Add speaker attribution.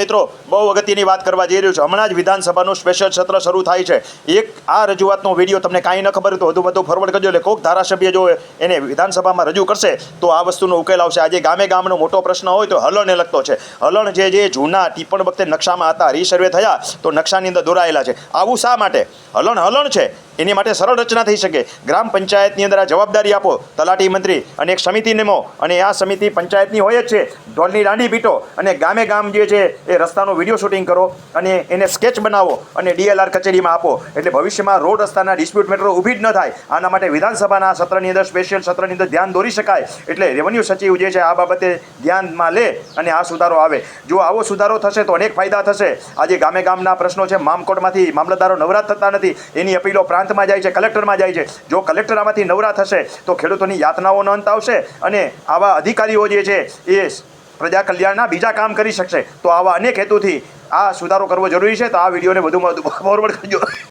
Speaker 1: મિત્રો, બહુ અગત્યની વાત કરવા જઈ રહ્યું છે. હમણાં જ વિધાનસભાનું સ્પેશિયલ સત્ર શરૂ થાય છે. એક આ રજૂઆતનો વીડિયો તમને કાંઈ ન ખબર તો વધુ વધુ ફોરવર્ડ કરજો. એટલે કોઈક ધારાસભ્ય જો એને વિધાનસભામાં રજૂ કરશે, તો આ વસ્તુનો ઉકેલ આવશે. આજે ગામે ગામનો મોટો પ્રશ્ન હોય તો હલણને લગતો છે. હલણ જે જે જૂના ટીપણ વખતે નકશામાં હતા રીસર્વે થયા, તો નકશાની અંદર દોરાયેલા છે. આવું શા માટે? હલણ હલણ છે. એની માટે સરળ રચના થઈ શકે. ગ્રામ પંચાયતની અંદર આ જવાબદારી આપો, તલાટી મંત્રી અને એક સમિતિ નેમો. અને આ સમિતિ પંચાયતની હોય જ છે. ઢોલની દાંડી પીટો અને ગામે ગામ જે છે, એ રસ્તાનું વીડિયો શૂટિંગ કરો અને એને સ્કેચ બનાવો અને ડીએલઆર કચેરીમાં આપો. એટલે ભવિષ્યમાં રોડ રસ્તાના ડિસ્પ્યુટ મેટરો ઊભી જ ન થાય. આના માટે વિધાનસભાના સત્રની અંદર, સ્પેશિયલ સત્રની અંદર ધ્યાન દોરી શકાય. એટલે રેવન્યુ સચિવ જે છે, આ બાબતે ધ્યાનમાં લે અને આ સુધારો આવે. જો આવો સુધારો થશે તો અનેક ફાયદા થશે. આજે ગામે ગામના પ્રશ્નો છે, મામકોટમાંથી મામલતદારો નવરાત થતા નથી. એની અપીલો પ્રાંતમાં જાય છે, કલેક્ટરમાં જાય છે. જો કલેક્ટર આમાંથી નવરા થશે, તો ખેડૂતોની યાતનાઓનો અંત આવશે અને આવા અધિકારીઓ જે છે, એ પ્રજા કલ્યાણના બીજા કામ કરી શકશે. તો આવા અનેક હેતુથી આ સુધારો કરવો જરૂરી છે. તો આ વિડીયોને વધુમાં વધુ ફોરવર્ડ કરજો.